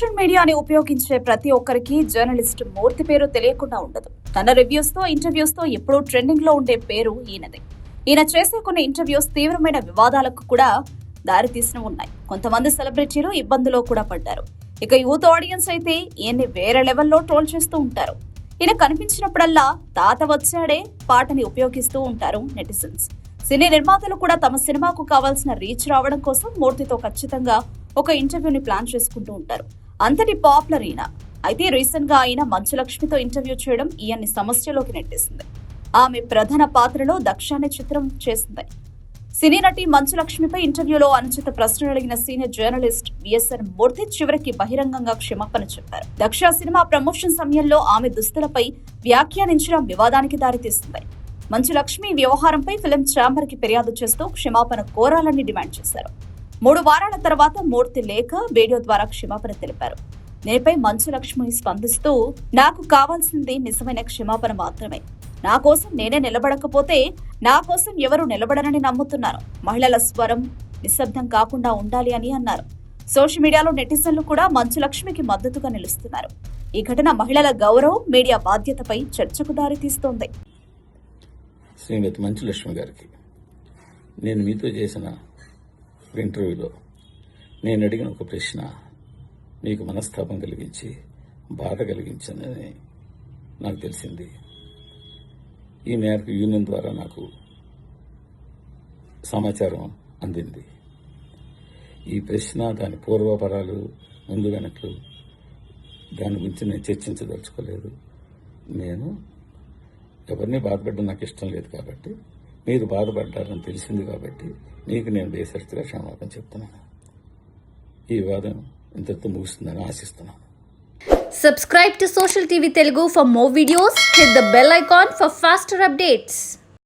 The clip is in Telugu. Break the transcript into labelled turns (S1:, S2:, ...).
S1: సోషల్ మీడియాని ఉపయోగించే ప్రతి ఒక్కరికి జర్నలిస్ట్ మూర్తి పేరు తెలియకుండా ఉండదు. తన రివ్యూస్తో ఇంటర్వ్యూస్తో ఎప్పుడూ ట్రెండింగ్లో ఉండే పేరు ఈయనదే. ఈయన చేసే కొన్ని ఇంటర్వ్యూస్ తీవ్రమైన వివాదాలకు కూడా దారితీసిన ఉన్నాయి. కొంతమంది సెలబ్రిటీలు ఇబ్బందులో కూడా పడ్డారు. ఇక యూత్ ఆడియన్స్ అయితే ఈయన్ని వేరే లెవెల్లో ట్రోల్ చేస్తూ ఉంటారు. ఈయన కనిపించినప్పుడల్లా తాత వచ్చాడే పాటని ఉపయోగిస్తూ ఉంటారు నెటిజన్స్. సినీ నిర్మాతలు కూడా తమ సినిమాకు కావాల్సిన రీచ్ రావడం కోసం మూర్తితో ఖచ్చితంగా ఒక ఇంటర్వ్యూని ప్లాన్ చేసుకుంటూ ఉంటారు. అంతటి పాపులర్ ఈయన. అయితే రీసెంట్గా ఆయన మంచు లక్ష్మితో ఇంటర్వ్యూ చేయడం ఈయన్ని సమస్యలోకి నెట్టేసింది. ఆమె ప్రధాన పాత్రలో దక్ష అనే చిత్రం చేసింది. సినీ నటి మంచు లక్ష్మిపై ఇంటర్వ్యూలో అనుచిత ప్రశ్నలు అడిగిన సీనియర్ జర్నలిస్ట్ విఎస్ఆర్ మూర్తి చివరికి బహిరంగంగా క్షమాపణ చెప్పారు. దక్ష సినిమా ప్రమోషన్ సమయంలో ఆమె దుస్తులపై వ్యాఖ్యానించడం వివాదానికి దారితీస్తుంది మంచు లక్ష్మి వ్యవహారంపై ఫిలిం ఛాంబర్కి ఫిర్యాదు చేస్తూ క్షమాపణ కోరాలని డిమాండ్ చేశారు. మూడు వారాల తర్వాత మూర్తి లేఖ వీడియో ద్వారా క్షమాపణ తెలిపారు. నేపై మంచు లక్ష్మి స్పందిస్తూ నాకు కావాల్సింది నిజమైన క్షమాపణ మాత్రమే. నా కోసం నేనే నిలబడకపోతే నా కోసం ఎవరు నిలబడరని నమ్ముతున్నాను మహిళల స్వరం నిశ్శబ్దం కాకుండా ఉండాలి అని అన్నారు. సోషల్ మీడియాలో నెటిజన్లు కూడా మంచు లక్ష్మికి మద్దతుగా నిలుస్తున్నారు. ఈ ఘటన మహిళల గౌరవం మీడియా బాధ్యతపై చర్చకు దారితీస్తోంది.
S2: శ్రీమతి మంచు లక్ష్మి గారికి నేను మీతో చేసిన ఇంటర్వ్యూలో నేను అడిగిన ఒక ప్రశ్న మీకు మనస్తాపం కలిగించి బాధ కలిగించిందని నాకు తెలిసింది. ఈ మేరకు యూనియన్ ద్వారా నాకు సమాచారం అందింది. ఈ ప్రశ్న దాని పూర్వపరాలు ముందు వెనక్లు దాని గురించి నేను చర్చించదలుచుకోలేదు. నేను ఎవరిని బాధపడడం నాకు ఇష్టం లేదు కాబట్టి మీరు బాధపడ్డారని తెలిసింది కాబట్టి మీకు నేను బేసరిగా క్షమాపణ చెప్తున్నాను ఈ వివాదం ఇంతటితో ముగుస్తుందని ఆశిస్తున్నాను
S3: subscribe to social TV Telugu for more videos hit the bell icon for faster updates